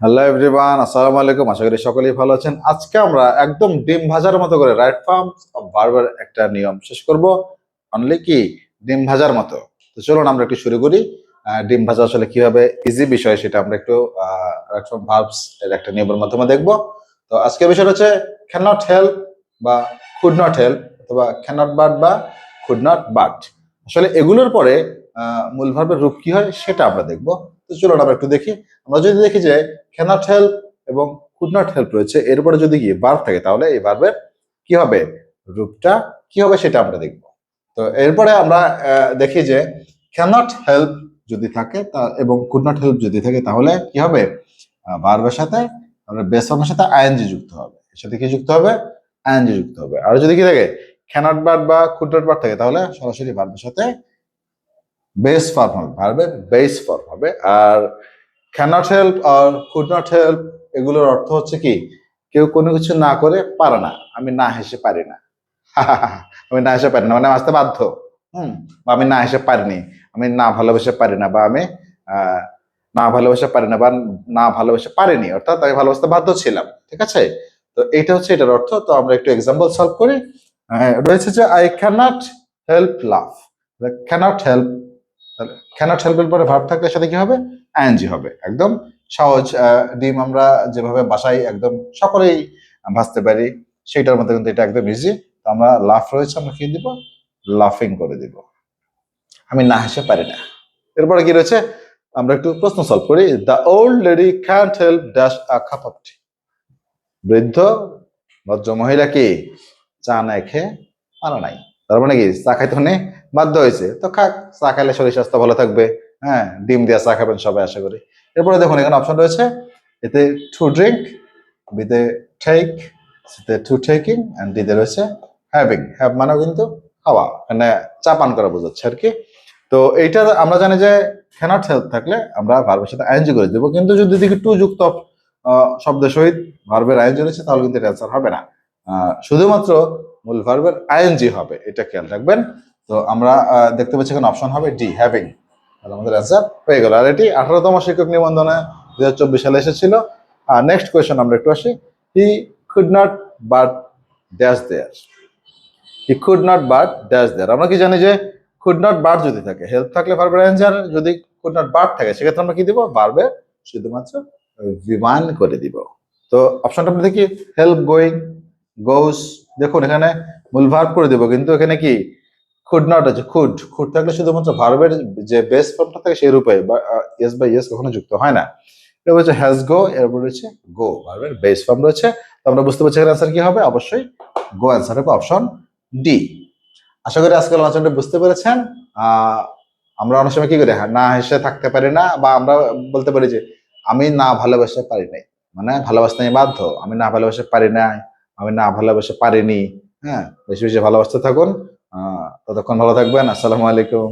Hello everyone আসসালামু আলাইকুম। আশা করি সকলেই ভালো আছেন। আজকে আমরা একদম ডিম ভাজার মতো করে রাইট ফার্ম বারবার একটা নিয়ম শেষ করব। অনলি কি? ডিম ভাজার মতো। তো চলুন আমরা একটু শুরু করি। ডিম ভাজা আসলে কীভাবে ইজি বিষয় সেটা আমরা একটু রাইট ফার্ম ভার্বস এর একটা নিয়মের মাধ্যমে দেখব। তো আজকের বিষয়টা হচ্ছে ক্যান নট হেল্প বা কুড নট হেল্প অথবা ক্যান নট বাট বা কুড নট বাট আসলে এগুলোর পরে মূল ভার্বের রূপ কি হয় সেটা আমরা দেখব। তো চলুন আমরা একটু দেখি। আমরা যদি দেখি যে ক্যানট হেল্প এবং কুড নট হেল্প রয়েছে, এরপরে যদি গিয়ে বার থাকে তাহলে এই ভার্বের কি হবে? রূপটা কি হবে সেটা আমরা দেখব। তো এরপরে আমরা দেখি যে ক্যানট হেল্প যদি থাকে তা এবং কুড নট হেল্প যদি থাকে তাহলে কি হবে? ভার্বের সাথে আমরা বেস ফর্মের সাথে আইএনজি যুক্ত হবে। এর সাথে কি যুক্ত হবে? আইএনজি যুক্ত হবে। আর যদি কি থাকে ক্যানট বার্ড বা কুড নট থাকে তাহলে সরাসরি ভার্বের সাথে বেস ফর্ম হবে ভার্বের বেস ফর্ম হবে। আর ক্যানট হেল্প আর কুড নট হেল্প এগুলোর অর্থ হচ্ছে কি, কেউ কোনো কিছু না করে পারে না, আমি না হেসে পারি না। আমি না হেসে পারি না মানে আসতে বাধ্য। হুম, বা আমি না হেসে পারিনি, আমি না ভালোবেসে পারি না, বা আমি না ভালোবেসে পারি না, বা না ভালোবেসে পারিনি, অর্থাৎ আমি ভালোবাসতে বাধ্য ছিলাম, ঠিক আছে? তো এইটা হচ্ছে এটার অর্থ, তো আমরা একটু এক্সাম্পল সলভ করি। রয়েছে যে I cannot help love cannot help cannot হেল্পের পরে ভার্ব থাকলে সাথে কি হবে? আইএনজি হবে। একদম সহজ ডিম আমরা যেভাবে বাসায় একদম সকলেই ভাজতে পারি সেটার মধ্যে কিন্তু এটা একদম ইজি তো আমরা লাফ রয়েছে, আমরা কি দিব? লাফিং করে দিব। আমি না হেসে পারি না। এরপরে কি রয়েছে? আমরা একটু প্রশ্ন সলভ করি। The old lady can't help dash a cup of tea বৃদ্ধ ভদ্র মহিলা কি চা না খেয়ে মারা নাই? তার মানে কি? চা খাইতে হনে বাধ্য হয়েছে। তো খাক, চা খাইলে শরীর স্বাস্থ্য ভালো থাকবে। হ্যাঁ ডিম দিয়ে চা খাবেন সবাই, আশা করি। এরপরে দেখুন, এখানে অপশন রয়েছে। এতে টু ড্রিঙ্ক বিতে টেক এতে টু টেকিং অ্যান্ড দিতে রয়েছে হ্যাভিং হ্যাভ মানেও কিন্তু খাওয়া মানে চা পান করা বোঝাচ্ছে আর কি। তো এইটা আমরা জানি যে ক্যানট হেল্প থাকলে আমরা ভার্বের সাথে আইএনজি করে দেবো। কিন্তু যদি দেখি টু যুক্ত শব্দের সহিত ভার্বের আইএনজি রয়েছে, তাহলে কিন্তু এটা অ্যান্সার হবে না। শুধুমাত্র মূল ভার্বের আইএনজি হবে, এটা খেয়াল রাখবেন। তো আমরা দেখতে পাচ্ছি এখানে অপশন হবে ডি হ্যাভিং তাহলে আমাদের অ্যান্সার হয়ে গেল। আর এটি আঠারোতম শিক্ষক নিবন্ধনে দু হাজার চব্বিশ সালে এসেছিল। আর নেক্সট কোয়েশন আমরা একটু আসি। He could not but dash there he could not but dash there আমরা কি জানি যে কুড নট বাট যদি থাকে হেল্প থাকলে ভার্বের অ্যান্সার যদি কুড নট বাট থাকে, সেক্ষেত্রে আমরা কি দিব? ভার্বে শুধুমাত্র বিমান করে দিব। তো অপশনটা দেখি হেল্প গোয়িং গোস দেখুন এখানে মূল ভার্ব করে দিব কিন্তু এখানে কি? খুড নট আছে খুড খুড থাকলে শুধুমাত্র ভার্বের যে বেস ফর্মটা থাকে সেই রূপে ইয়েস বাই ইয়েস কখনো যুক্ত হয় না। এটা হচ্ছে হ্যাজ গো এরপর রয়েছে গো ভার্বের বেস ফর্ম রয়েছে। আমরা বুঝতে পারছি এখানে অ্যান্সার কি হবে? অবশ্যই গো অ্যান্সার হবে অপশন ডি আশা করি আজকের আলোচনাটা বুঝতে পেরেছেন। আমরা অনেক সময় কি করি? হ্যাঁ, না হেসে থাকতে পারি না বা আমরা বলতে পারি যে আমি না ভালোবাসতে পারি নাই। মানে ভালোবাসতে আমি বাধ্য আমি না ভালোবাসতে পারি নাই। আমি না ভালোবেসে পারিনি হ্যাঁ? বেশি বেশি ভালোবাসতে থাকুন ততক্ষণ ভালো থাকবেন আসসালামু আলাইকুম।